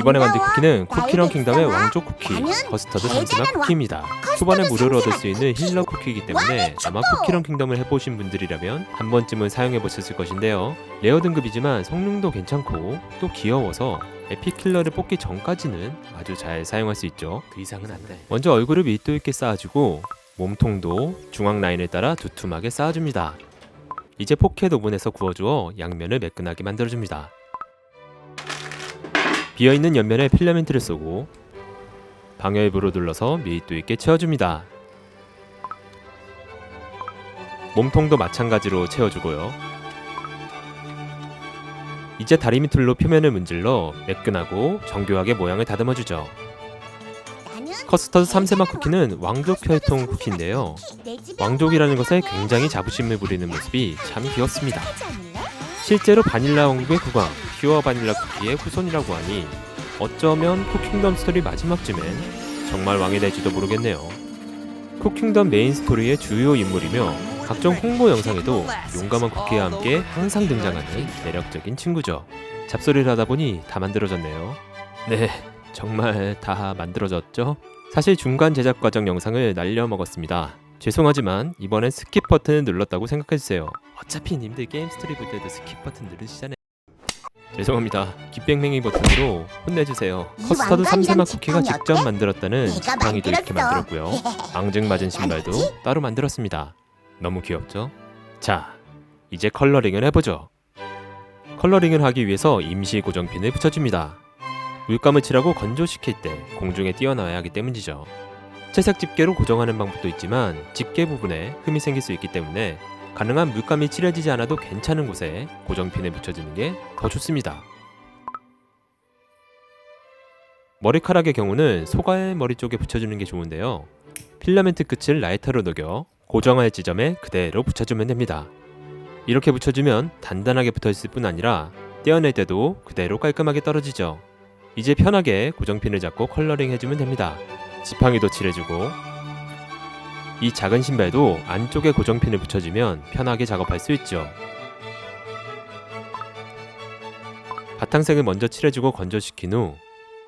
이번에 만든 반가워. 쿠키는 쿠키런 나의 킹덤의. 왕족 쿠키 커스터드 왕. 쿠키입니다. 초반에 무료로 얻을 수 있는. 힐러 쿠키이기 때문에 아마. 쿠키런 킹덤을 해보신 분들이라면 한 번쯤은 사용해 보셨을 것인데요. 레어 등급이지만 성능도 괜찮고 또 귀여워서 에픽 킬러를 뽑기 전까지는 아주 잘 사용할 수 있죠. 그 이상은 안 돼. 먼저 얼굴을 밀도 있게 쌓아주고 몸통도 중앙 라인을 따라 두툼하게 쌓아줍니다. 이제 포켓 오븐에서 구워주어 양면을 매끈하게 만들어줍니다. 비어있는 옆면에 필라멘트를 쏘고 방열부로 눌러서 밀도 있게 채워줍니다. 몸통도 마찬가지로 채워주고요. 이제 다리미 툴로 표면을 문질러 매끈하고 정교하게 모양을 다듬어주죠. 커스터드 삼세맛 대단한 쿠키는 왕족 혈통 쿠키인데요. 왕족이라는 것에 굉장히 자부심을 부리는 모습이 참 귀엽습니다. 실제로 바닐라 왕국의 국왕 퓨어 바닐라 쿠키의 후손이라고 하니 어쩌면 쿠킹덤 스토리 마지막쯤엔 정말 왕이 될지도 모르겠네요. 쿠킹덤 메인 스토리의 주요 인물이며 각종 홍보 영상에도 용감한 쿠키와 함께 항상 등장하는 매력적인 친구죠. 잡소리를 하다 보니 다 만들어졌네요. 네, 정말 다 만들어졌죠? 사실 중간 제작 과정 영상을 날려먹었습니다. 죄송하지만 이번엔 스킵 버튼을 눌렀다고 생각해주세요. 어차피 님들 게임 스토리 볼 때도 스킵 버튼 누르시잖아요. 죄송합니다. 깃뱅맹이 버튼으로 혼내주세요. 이 커스터드 삼세맛 쿠키가 직접? 만들었다는 지팡이도 이렇게. 만들었고요. 앙증 맞은 신발도 알았지? 따로 만들었습니다. 너무 귀엽죠? 자, 이제 컬러링을 해보죠. 컬러링을 하기 위해서 임시 고정핀을 붙여줍니다. 물감을 칠하고 건조시킬 때 공중에 띄어놔야 하기 때문이죠. 채색 집게로 고정하는 방법도 있지만 집게 부분에 흠이 생길 수 있기 때문에 가능한 물감이 칠해지지 않아도 괜찮은 곳에 고정핀을 붙여주는 게 더 좋습니다. 머리카락의 경우는 소갈 머리 쪽에 붙여주는 게 좋은데요. 필라멘트 끝을 라이터로 녹여 고정할 지점에 그대로 붙여주면 됩니다. 이렇게 붙여주면 단단하게 붙어있을 뿐 아니라 떼어낼 때도 그대로 깔끔하게 떨어지죠. 이제 편하게 고정핀을 잡고 컬러링 해주면 됩니다. 지팡이도 칠해주고 이 작은 신발도 안쪽에 고정핀을 붙여주면 편하게 작업할 수 있죠. 바탕색을 먼저 칠해주고 건조시킨 후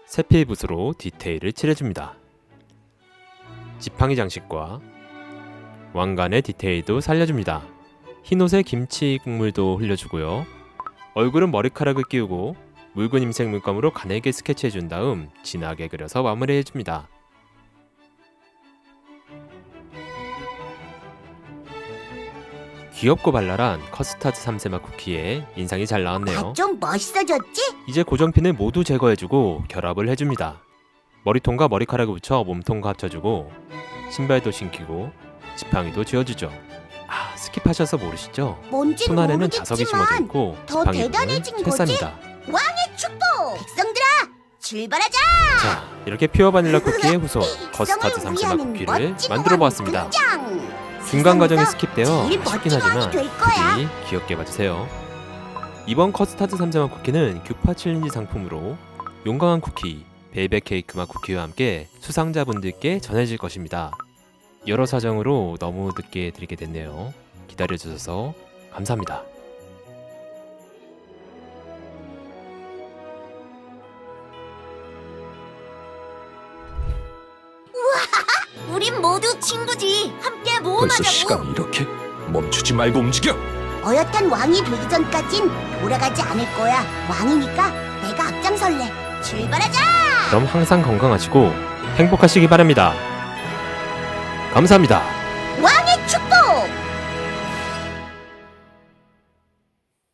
세필 붓으로 디테일을 칠해줍니다. 지팡이 장식과 왕관의 디테일도 살려줍니다. 흰옷에 김치 국물도 흘려주고요. 얼굴은 머리카락을 끼우고 묽은 임색 물감으로 가늘게 스케치해준 다음 진하게 그려서 마무리해줍니다. 귀엽고 발랄한 커스타드 삼세맛 쿠키에 인상이 잘 나왔네요. 나좀 멋있어졌지? 이제 고정핀을 모두 제거해주고 결합을 해줍니다. 머리통과 머리카락을 붙여 몸통과 합쳐주고 신발도 신기고 지팡이도 쥐어주죠. 아 스킵하셔서 모르시죠? 뭔진 손 안에는 자석이 심어져 모르겠지만 있고 더 지팡이 부분은 대단해진 거지? 철사입니다. 왕의 축복! 백성들아 출발하자! 자 이렇게 퓨어 바닐라 쿠키의 후손 커스타드 백성을 삼세맛 위하는 쿠키를 멋진 만들어 왕 보았습니다. 등장! 중간 과정이 스킵되어 아쉽긴 하지만. 부디 귀엽게 봐주세요. 이번 커스타드 삼세맛 쿠키는 규파 챌린지 상품으로 용감한 쿠키, 벨벳 케이크 맛 쿠키와 함께 수상자분들께 전해질 것입니다. 여러 사정으로 너무 늦게 드리게 됐네요. 기다려주셔서 감사합니다. 우린 모두 친구지. 함께 벌써 모험하자고. 시간이 이렇게 멈추지 말고 움직여. 어엿한 왕이 되기 전까진 돌아가지 않을 거야. 왕이니까 내가 앞장설래. 출발하자! 그럼 항상 건강하시고 행복하시기 바랍니다. 감사합니다.